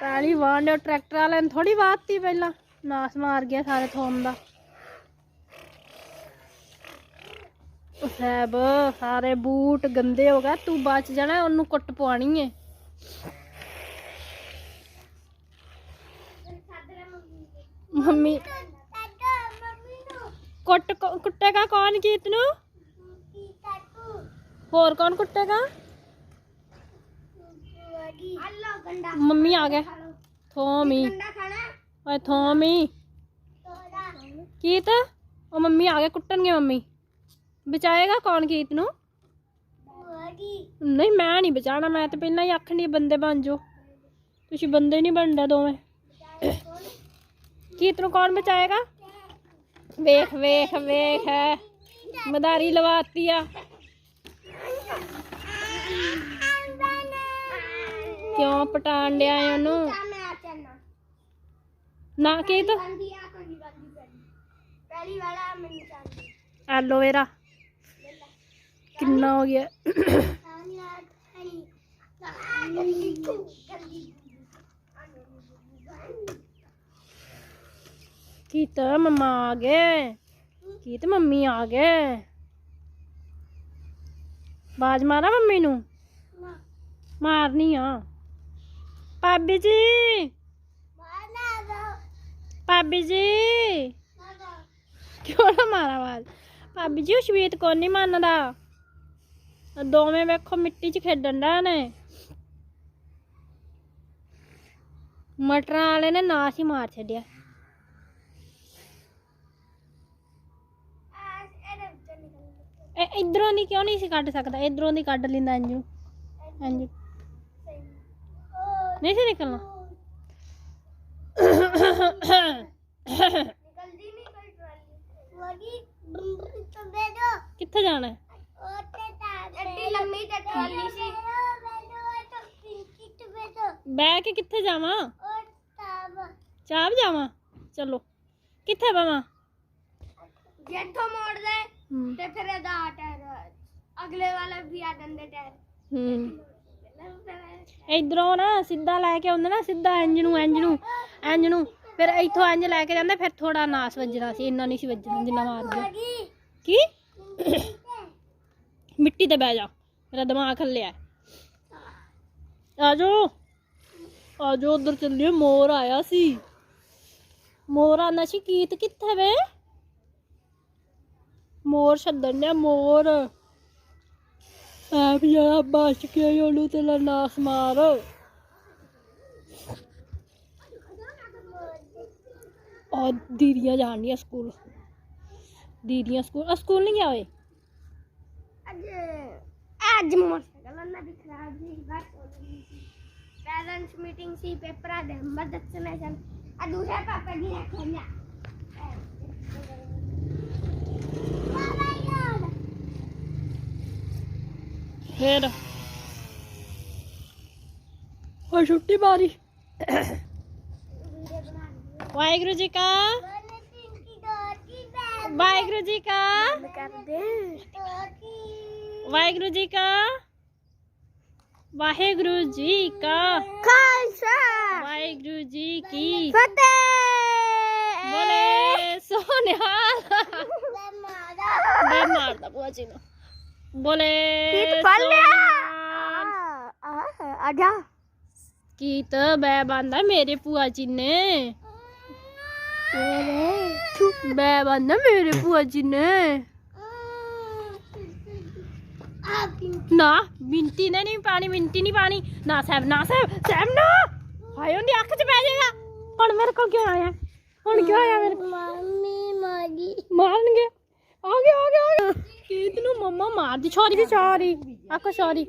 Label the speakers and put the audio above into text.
Speaker 1: ਪਹਿਲੀ ਵਾਰ ਨੇ ਟਰੈਕਟਰ ਵਾਲੇ ਨੇ ਥੋੜੀ ਵਾਹਤੀ ਪਹਿਲਾਂ। ਨਾਸ ਮਾਰ ਗਿਆ ਸਾਰੇ ਥੋਮ ਦਾ। ਉਹ ਸਾਰੇ ਬੂਟ ਗੰਦੇ ਹੋ ਗਏ, ਤੂੰ ਬਚ ਜਾਣਾ, ਉਹਨੂੰ ਕੁੱਟ ਪਵਾਣੀ ਏ। ਮੰਮੀ। ਕੁੱਟ ਕੁੱਟੇਗਾ ਕੌਣ ਕੀਤ ਨੂੰ? ਹੋਰ ਕੌਣ ਕੁੱਟੇਗਾ? ਮੰਮੀ ਆ ਗਏ ਥੋਮੀ ਓਏ ਥੋਮੀ ਕੀਤ ਉਹ ਮੰਮੀ ਆ ਗਏ ਕੁੱਟਣਗੇ ਮੰਮੀ ਬਚਾਏਗਾ ਕੌਣ ਕੀਤ ਨੂੰ ਨਹੀਂ ਮੈਂ ਨਹੀਂ ਬਚਾਣਾ ਮੈਂ ਤਾਂ ਪਹਿਲਾਂ ਹੀ ਆਖਣ ਦੀ ਬੰਦੇ ਬਣ ਜਾਓ ਤੁਸੀਂ ਬੰਦੇ ਨਹੀਂ ਬਣਦੇ ਦੋਵੇਂ ਕੀਤ ਨੂੰ ਕੌਣ ਬਚਾਏਗਾ ਵੇਖ ਵੇਖ ਵੇਖ ਮਦਾਰੀ ਲਵਾਤੀ ਆ ਕਿਉਂ ਪਟਾਣ ਏ ਉਹਨੂੰ? ਨਾ। ਕੀਤ
Speaker 2: ਪਹਿਲੀ ਵਾਲਾ ਮੈਨੂੰ ਚਾਹੀਦੀ।
Speaker 1: ਐਲੋਵੇਰਾ ਕਿੰਨਾ ਹੋ ਗਿਆ? ਕੀਤ ਮੰਮਾ ਆ ਗਏ? ਕੀਤ ਮੰਮੀ ਆ ਗਏ? ਬਾਜ ਮਾਰਾ ਮੰਮੀ ਨੂੰ। ਮਾਰਨੀ ਆ। ਭਾਬੀ ਜੀ। ਭਾਬੀ ਜੀ। ਕਿਉਂ ਨਾ ਮਾਰਾ ਆਵਾਜ਼? ਭਾਬੀ ਜੀ, ਉਹ ਸ਼ਵੀਤ ਕੌਣ ਨਹੀਂ ਮੰਨਦਾ? ਦੋਵੇਂ ਵੇਖੋ ਮਿੱਟੀ 'ਚ ਖੇਡਣ ਦਾ ਨੇ। ਮਟਰਾਂ ਵਾਲੇ ਨੇ ਨਾਸ ਹੀ ਮਾਰ ਛੱਡਿਆ। ਇਹ ਇਧਰੋਂ ਦੀ ਕਿਉਂ ਨਹੀਂ ਸੀ ਕੱਢ ਸਕਦਾ? ਇਧਰੋਂ ਦੀ ਕੱਢ ਲੈਂਦਾ ਅੰਜੂ ਅੰਜੂ ਨਹੀਂ ਸੀ ਨਿਕਲਣਾ।
Speaker 2: ਨਿਕਲਦੀ ਨਹੀਂ ਕੋਈ ਟਰਾਲੀ। ਵਗੀ ਤੋਂ ਦੇ ਦੋ
Speaker 1: ਕਿੱਥੇ ਜਾਣਾ? ਹੈ?
Speaker 2: ਉੱਤੇ ਤਾਂ ਐਡੀ ਲੰਮੀ ਤੇ ਟਰਾਲੀ ਸੀ। ਕਿੱਥੇ ਬੈਠੋ
Speaker 1: ਬਹਿ ਕੇ ਕਿੱਥੇ ਜਾਵਾਂ? ਚਾਹ ਜਾਵਾਂ? ਚਲੋ। ਕਿੱਥੇ ਬਵਾਂ?
Speaker 2: ਜਿੱਥੋਂ ਮੋੜਦਾ ਤੇ ਫਿਰ ਇਹਦਾ ਟਾਇਰ ਅਗਲੇ ਵਾਲਾ ਵੀ ਆ ਜਾਂਦੇ ਟਾਇਰ।
Speaker 1: ਹੂੰ। ਇਧਰੋਂ ਨਾ ਸਿੱਧਾ ਲੈ ਕੇ ਆਉਂਦੇ ਨਾ, ਸਿੱਧਾ ਇੰਜ ਨੂੰ ਇੰਜ ਨੂੰ ਇੰਜ ਨੂੰ ਫਿਰ ਇੱਥੋਂ ਇੰਜ ਲੈ ਕੇ ਜਾਂਦੇ, ਫਿਰ ਥੋੜਾ ਨਾਸ ਵੱਜਣਾ ਸੀ, ਇੰਨਾ ਨਹੀਂ ਸੀ ਵੱਜਣਾ ਜਿੰਨਾ ਮਾਰਦੇ।
Speaker 2: ਵਗੀ
Speaker 1: ਕੀ? ਮਿੱਟੀ ਤੇ ਬਹਿ ਜਾ, ਮੇਰਾ ਦਿਮਾਗ ਹੱਲਿਆ ਆ ਜਾਓ ਆ ਉਧਰ ਚੱਲੀਏ, ਮੋਰ ਆਇਆ ਸੀ। ਮੋਰ ਆਣਾ ਸੀ ਕੀਤ ਕਿੱਥੇ ਵੇ? ਮੋਰ ਛੱਡਣ ਡਿਆ, ਮੋਰ। ਆ ਵੀ ਕੇ ਉਹਨੂੰ ਤੇ ਲਾਸ਼ ਨਾਸ ਮਾਰ। ਆ ਦੀਦੀਆਂ ਜਾਣੀਆਂ ਸਕੂਲ। ਦੀਦੀਆਂ ਸਕੂਲ, ਆ ਸਕੂਲ ਨਹੀਂ ਗਿਆ ਓਏ
Speaker 2: ਅੱਜ ਅੱਜ ਮੋਟਰਸਾਈਕਲ ਉਹਨਾਂ ਦੀ ਖਰਾਬ ਬਸ ਪੈਰੈਂਟਸ ਮੀਟਿੰਗ ਸੀ। ਪੇਪਰਾਂ ਦੇ ਮਦਦ ਦੱਸਣੇ ਆ ਦੂਸਰੇ ਪਾਪਾ ਜੀ ਨੇ ਖੋਲਿਆ
Speaker 1: ਫੇਰ। ਹੋ ਛੁੱਟੀ ਮਾਰੀ। ਵਾਹਿਗੁਰੂ ਜੀ ਕਾ। ਵਾਹਿਗੁਰੂ ਜੀ ਕਾ। ਵਾਹਿਗੁਰੂ ਜੀ ਕਾ। ਵਾਹਿਗੁਰੂ ਜੀ ਕਾ।
Speaker 2: ਖਾਲਸਾ।
Speaker 1: ਵਾਹਿਗੁਰੂ ਜੀ ਕੀ
Speaker 2: ਫਤਿਹ।
Speaker 1: ਬੋਲੇ ਸੋਨਿਹਾਲ। ਮੈਂ ਮਾਰਦਾ। ਬੁਆ ਜੀ ਨੂੰ। ਬੋਲੇ
Speaker 2: ਕੀਤ ਫੜ ਲਿਆ। ਆ ਜਾ।
Speaker 1: ਕੀਤ ਬੈ ਬੰਦਾ ਮੇਰੇ ਭੂਆ ਜੀ ਨੇ। ਬੈ ਬੰਦਾ ਮੇਰੇ ਭੂਆ ਜੀ ਨੇ। ਨਾ ਮਿੰਟੀ ਨੇ ਨਹੀਂ ਪਾਣੀ ਮਿੰਟੀ ਨਹੀਂ ਪਾਣੀ। ਨਾ ਸਾਹਿਬ ਨਾ ਸਾਹਿਬ ਸਾਹਿਬ ਨਾ। ਹਾਏ ਉਹਦੀ ਅੱਖ 'ਚ ਪੈ ਜਾਏਗਾ। ਹੁਣ ਮੇਰੇ ਕੋਲ ਕਿਉਂ ਆਇਆ? ਹੁਣ ਕਿਉਂ ਆਇਆ ਮੇਰੇ ਕੋਲ?
Speaker 2: ਮੰਮੀ ਮਾਗੀ
Speaker 1: ਮਾਰਨਗੇ। ਆ ਗਿਆ ਆ ਗਿਆ ਆ ਗਿਆ ਕੀਤ ਨੂੰ ਮੰਮਾ ਮਾਰਦੀ ਛੋਰੀ ਵੀ ਛੋਰੀ ਆਖੋ ਛੋਰੀ